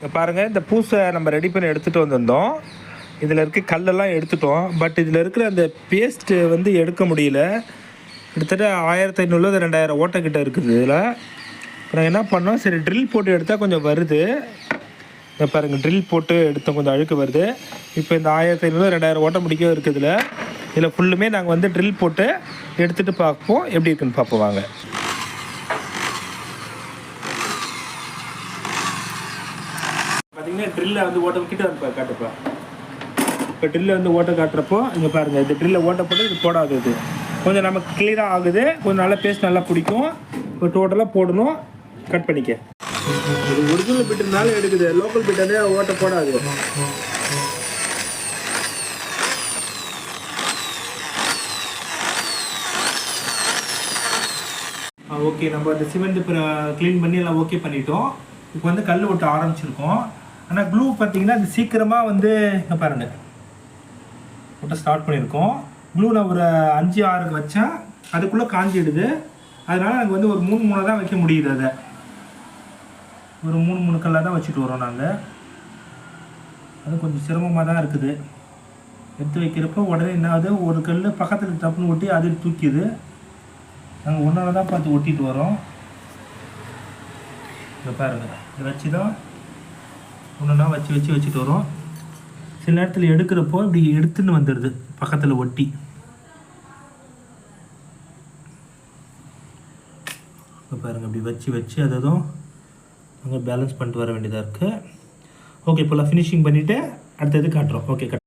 இங்கே பாருங்கள் இந்த பூசை நம்ம ரெடி பண்ணி எடுத்துகிட்டு வந்திருந்தோம். இதில் இருக்க கல்லெல்லாம் எடுத்துட்டோம். பட் இதில் இருக்கிற அந்த பேஸ்ட்டு வந்து எடுக்க முடியல. கிட்டத்தட்ட ஆயிரத்தி ஐநூறுல ரெண்டாயிரம் ஓட்டக்கிட்ட இருக்குது இதில். நாங்கள் என்ன பண்ணோம்? சரி ட்ரில் போட்டு எடுத்தால் கொஞ்சம் வருது. இங்கே பாருங்கள் ட்ரில் போட்டு எடுத்தோம் கொஞ்சம் அழுக்கு வருது. இப்போ இந்த ஆயிரத்தி ஐநூறு ரெண்டாயிரம் ஓட்ட முடிக்கவும் இருக்குது இதில். இதில் ஃபுல்லுமே நாங்கள் வந்து ட்ரில் போட்டு எடுத்துகிட்டு பார்ப்போம். எப்படி இருக்குன்னு பார்ப்போம் வாங்க பார்த்தீங்கன்னா ட்ரில்லை வந்து ஓட்ட கிட்ட வந்து காட்டுப்பா. இப்போ ட்ரில்லை வந்து ஓட்ட காட்டுறப்போ இங்கே பாருங்கள் இந்த ட்ரில்லை ஓட்ட போட்டு இது போடாது இது. கொஞ்சம் நமக்கு கிளியராக ஆகுது. கொஞ்சம் நல்லா பேஸ்ட் நல்லா பிடிக்கும். இப்போ டோட்டலாக போடணும். கட் பண்ணிக்க. இது ஒரிஜினல் பிட்டுனால எடுக்குது. லோக்கல் பிட் வந்து ஓட்ட போடாது. ஓகே நம்ம அந்த சிமெண்ட் க்ளீன் பண்ணி எல்லாம் ஓகே பண்ணிட்டோம். இப்போ வந்து கல் ஒட்ட ஆரம்பிச்சிருக்கோம். ஆனால் க்ளூ பார்த்தீங்கன்னா அது சீக்கிரமாக வந்து இங்க பாருங்க. போட்டு ஸ்டார்ட் பண்ணியிருக்கோம். க்ளூ நான் ஒரு அஞ்சு ஆறுக்கு வச்சேன். அதுக்குள்ளே காஞ்சிடுது. அதனால் எனக்கு வந்து ஒரு மூணு மூணாக தான் வைக்க முடியுது அதை. ஒரு மூணு மூணு கல்லாக தான் வச்சுட்டு வரோம் நாங்கள் அது கொஞ்சம் சிரமமாக தான் இருக்குது. எடுத்து வைக்கிறப்போ உடனே என்ன ஆகுது? ஒரு கல் பக்கத்தில் டப்புன்னு ஒட்டி அது தூக்கிது. நாங்கள் ஒன்றால் தான் பார்த்து ஒட்டிட்டு வரோம். இதை பாருங்கள் இதை வச்சு தான் ஒன்றுனா வச்சு வச்சு வச்சுட்டு வரோம். சில நேரத்தில் எடுக்கிறப்போ இப்படி எடுத்துன்னு வந்துடுது பக்கத்தில் ஒட்டி. இப்போ பாருங்கள் இப்படி வச்சு வச்சு அததும் அங்கே பேலன்ஸ் பண்ணிட்டு வர வேண்டியதாக இருக்குது ஓகே இப்போல்லாம் ஃபினிஷிங் பண்ணிவிட்டு அடுத்தது காட்டுறோம். Okay cut